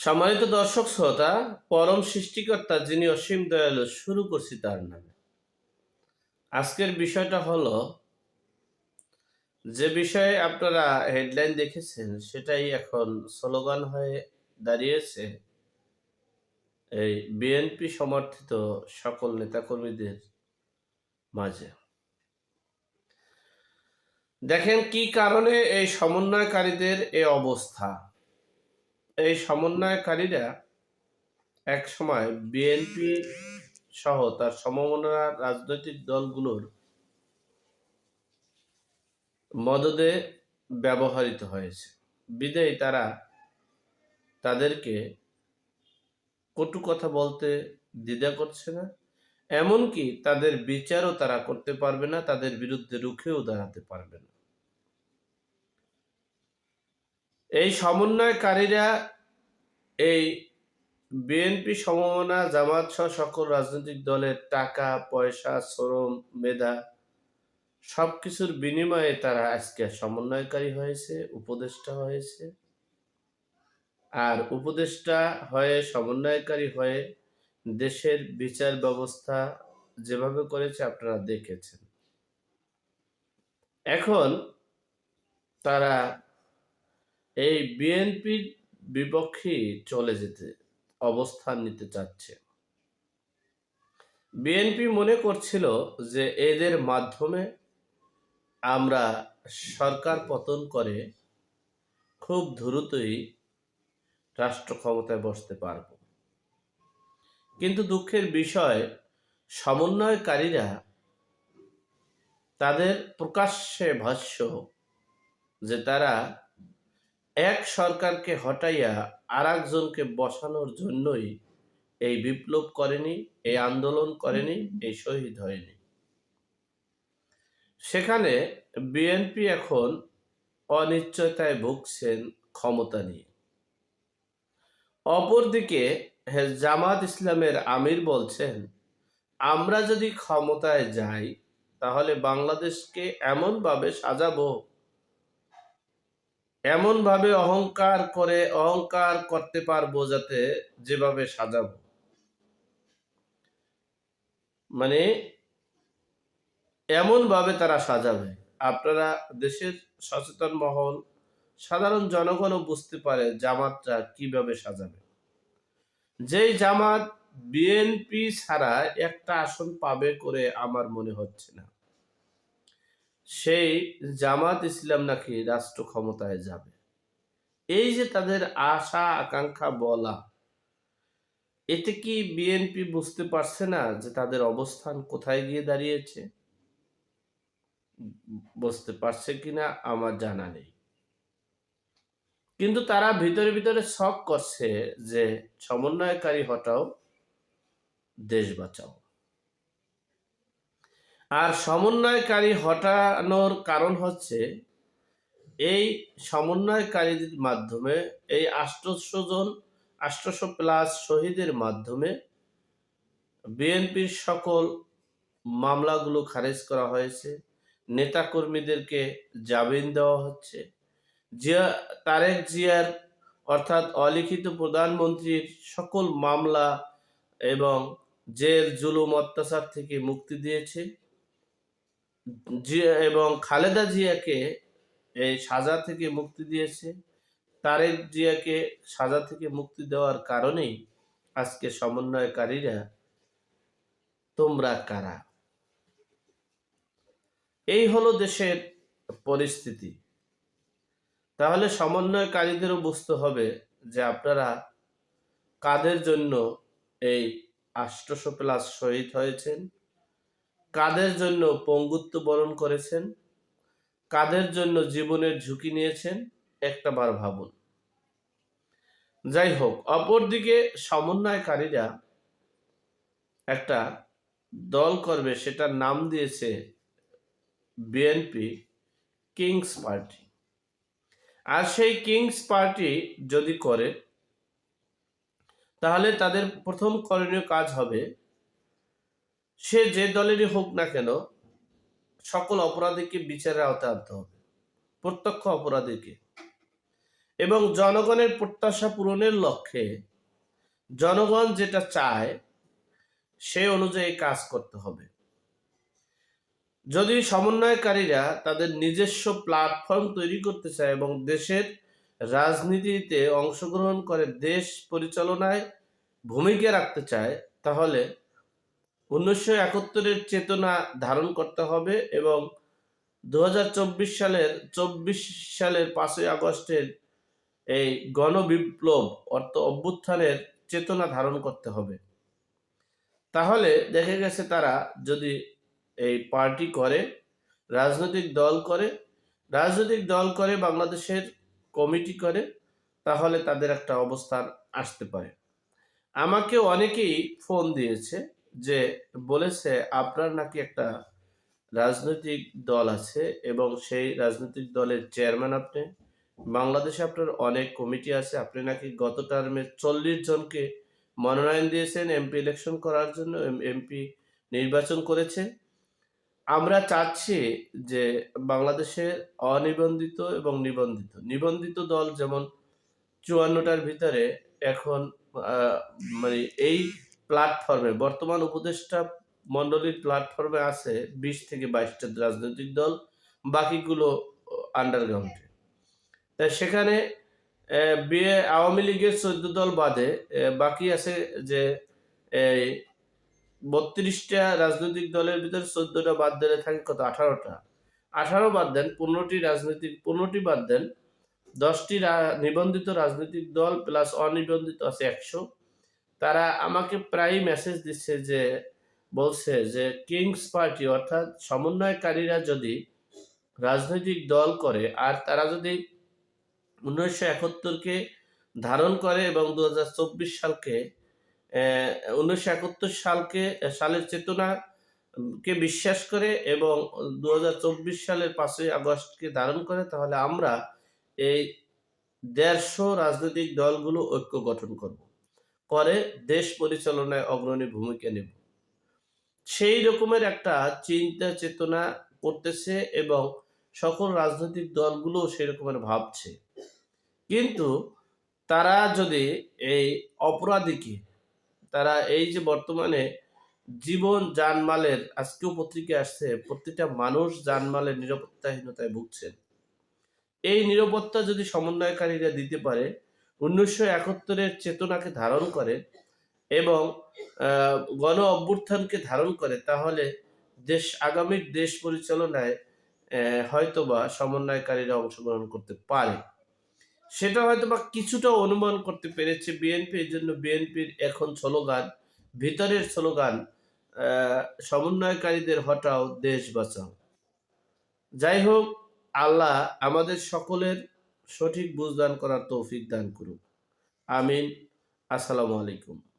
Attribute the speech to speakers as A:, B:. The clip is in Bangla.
A: সম্মানিত দর্শক শ্রোতা, পরম সৃষ্টিকর্তা যিনি অসীম দয়ালু, শুরু করছি তার নামে। আজকের বিষয়টা হলো, যে বিষয়ে আপনারা হেডলাইন দেখেছেন, সেটাই এখন স্লোগান হয়ে দাঁড়িয়েছে এই বিএনপি সমর্থিত সকল নেতাকর্মীদের মাঝে। দেখেন কি কারণে এই সমন্বয়কারীদের এই অবস্থা? এই সমন্বয়কারীরা এক সময় বিএনপি সহ তার সমমনা রাজনৈতিক দলগুলোর মদদে ব্যবহৃত হয়েছে। বিদায় তারা তাদেরকে কটু কথা বলতে দ্বিধা করছে না, এমনকি তাদের বিচারও তারা করতে পারবে না, তাদের বিরুদ্ধে রুখেও দাঁড়াতে পারবে না। এই সমন্বয়কারীরা এই বিএনপি সমমনা জামাত সহ সকল রাজনৈতিক দলের টাকা, পয়সা, শ্রম, মেধা সবকিছুর বিনিময়ে তারা আজকে সমন্বয়কারী হয়েছে, উপদেষ্টা হয়েছে। আর উপদেষ্টা হয়ে সমন্বয়কারী হয়ে দেশের বিচার ব্যবস্থা যেভাবে করেছে আপনারা দেখেছেন। এখন তারা এই বিএনপির বিপক্ষে চলে যেতে, অবস্থান নিতে চাচ্ছে। বিএনপি মনে করছিল যে এদের মাধ্যমে আমরা সরকার পতন করে খুব দ্রুতই রাষ্ট্র ক্ষমতায় বসতে পারব। কিন্তু দুঃখের বিষয়, সমন্বয়কারীরা তাদের প্রকাশ্যে ভাষ্য যে তারা এক সরকারকে হটাইয়া আর একজনকে বসানোর জন্যই এই বিপ্লব করেনি, এই আন্দোলন করেনি, এই শহীদ হয়নি। সেখানে বিএনপি এখন অনিশ্চয়তায় ভুগছেন ক্ষমতা নিয়ে। অপরদিকে জামাত ইসলামের আমির বলছেন, আমরা যদি ক্ষমতায় যাই, তাহলে বাংলাদেশকে এমনভাবে সাজাবো এমনভাবে অহংকার করে অহংকার করতে পারব যাতে যেভাবে সাজাবো। মানে এমনভাবে তারা সাজাবে। আপনারা দেশের সচেতন মহল, সাধারণ জনগণও বুঝতে পারে জামাতটা কীভাবে সাজাবে। যেই জামাত বিএনপি ছাড়া একটা আসন পাবে করে আমার মনে হচ্ছে না। সেই জামাত ইসলাম নাকি রাষ্ট্র ক্ষমতায় যাবে। এই যে তাদের আশা, আকাঙ্ক্ষা বলা, এতে কি বিএনপি বুঝতে পারছে না যে তাদের অবস্থান কোথায় গিয়ে দাঁড়িয়েছে? বুঝতে পারছে কিনা আমার জানা নেই। কিন্তু তারা ভিতরে ভিতরে শখ করছে যে সমন্বয়কারী হটাও দেশ বাঁচাও। আর সমন্বয়কারী হটানোর কারণ হচ্ছে, এই সমন্বয়কারীদের মাধ্যমে, এই আষ্টশো জন আষ্টশো প্লাস শহীদের মাধ্যমে বিএনপির সকল মামলাগুলো খারিজ করা হয়েছে। নেতাকর্মীদেরকে জামিন দেওয়া হচ্ছে। জিয়া, তারেক জিয়ার অর্থাৎ অলিখিত প্রধানমন্ত্রীর সকল মামলা এবং জেল, জুলুম, অত্যাচার থেকে মুক্তি দিয়েছে। জিয়া এবং খালেদা জিয়াকে এই সাজা থেকে মুক্তি দিয়েছে। তারেক জিয়াকে সাজা থেকে মুক্তি দেওয়ার কারণেই আজকে সমন্বয়কারীরা তোমরা কারা? এই হলো দেশের পরিস্থিতি। তাহলে সমন্বয়কারীদেরও বুঝতে হবে যে আপনারা কাদের জন্য এই আষ্টশো প্লাস শহীদ হয়েছেন কাদের জন্য পঙ্গুত্ব বরণ করেছেন? কাদের জন্য জীবনের ঝুঁকি নিয়েছেন? একটা বার ভাবুন। যাই হোক, অপরদিকে সমন্বয়কারীরা একটা দল করবে, সেটার নাম দিয়েছে বিএনপি কিংস পার্টি। আর সেই কিংস পার্টি যদি করে, তাহলে তাদের প্রথম করণীয় কাজ হবে সে যে দলেরই হোক না কেন সকল অপরাধীকে বিচারের আওতায় আনতে হবে, প্রত্যক্ষ অপরাধীকে। এবং জনগণের প্রত্যাশা পূরণের লক্ষ্যে জনগণ যেটা চায়, সে অনুযায়ী কাজ করতে হবে। যদি সমন্বয়কারীরা তাদের নিজস্ব প্ল্যাটফর্ম তৈরি করতে চায় এবং দেশের রাজনীতিতে অংশগ্রহণ করে দেশ পরিচালনায় ভূমিকা রাখতে চায়, তাহলে উনিশশো একাত্তরের চেতনা ধারণ করতে হবে এবং দু হাজার চব্বিশ সালের চব্বিশ সালের পাঁচই আগস্টের এই গণবিপ্লব অর্থ অভ্যুত্থানের চেতনা ধারণ করতে হবে। তাহলে দেখে গেছে তারা, যদি এই পার্টি করে, রাজনৈতিক দল করে, রাজনৈতিক দল করে, বাংলাদেশের কমিটি করে, তাহলে তাদের একটা অবস্থান আসতে পারে। আমাকে অনেকেই ফোন দিয়েছে যে বলেছে, আপনার নাকি একটা রাজনৈতিক দল আছে এবং সেই রাজনৈতিক দলের চেয়ারম্যান আপনি। বাংলাদেশে আপনার অনেক কমিটি আছে। আপনি নাকি গত টার্মে চল্লিশ জনকে মনোনয়ন দিয়েছেন এমপি ইলেকশন করার জন্য এমপি নির্বাচন করেছে। আমরা চাচ্ছি যে বাংলাদেশের অনিবন্ধিত এবং নিবন্ধিত। নিবন্ধিত দল যেমন চুয়ান্নটার ভিতরে এখন মানে এই প্ল্যাটফর্মে বর্তমান উপদেষ্টা মন্ডলীর প্ল্যাটফর্মে আছে বিশ থেকে বাইশটা রাজনৈতিক দল, বাকিগুলো আন্ডারগ্রাউন্ডে সেখানে বিয়ে, আওয়ামী লীগের চোদ্দ দল বাদে বাকি আছে যে এই বত্রিশটা রাজনৈতিক দলের ভিতরে চোদ্দটা বাদ দিলে থাকে কত? আঠারোটা। আঠারো বাদ দেন, পনেরোটি রাজনৈতিক, পনেরোটি বাদ দেন, দশটি নিবন্ধিত রাজনৈতিক দল প্লাস অনিবন্ধিত আছে একশো। তারা আমাকে প্রায় মেসেজ দিচ্ছে যে, বলছে যে কিংস পার্টি অর্থাৎ সমন্বয়কারীরা যদি রাজনৈতিক দল করে, আর তারা যদি উনিশশো একাত্তরকে ধারণ করে এবং দু সালকে উনিশশো একাত্তর সালকে সালের চেতনা কে বিশ্বাস করে এবং দু হাজার চব্বিশ সালের পাঁচই আগস্টকে ধারণ করে, তাহলে আমরা এই দেড়শো রাজনৈতিক দলগুলো ঐক্য গঠন করব। করে দেশ পরিচালনায় অগ্রণী ভূমিকা নেব। সেই রকমের একটা চিন্তা চেতনা করতেছে এবং সকল রাজনৈতিক দলগুলো সেই রকমের ভাবছে। কিন্তু তারা যদি এই অপরাধীকে, তারা এই যে বর্তমানে জীবন জানমালের আজকেও পত্রিকা আসছে প্রত্যেকটা মানুষ জানমালের নিরাপত্তাহীনতায় ভুগছেন। এই নিরাপত্তা যদি সমন্বয়কারীরা দিতে পারে উনিশশো একাত্তরের চেতনাকে ধারণ করে এবং গণ অভ্যুত্থানকে ধারণ করে, তাহলে দেশ আগামীর দেশ পরিচালনায় হয়তোবা সমন্বয়কারীরা অংশগ্রহণ করতে পারে। সেটা হয়তোবা কিছুটা অনুমান করতে পেরেছে বিএনপি এর জন্য বিএনপির এখন স্লোগান, ভিতরের স্লোগান সমন্বয়কারীদের হটাও, দেশ বাঁচাও। যাই হোক, আল্লাহ আমাদের সকলের সঠিক বুঝদান করার তৌফিক দান করুক। আমিন। আসসালামু আলাইকুম।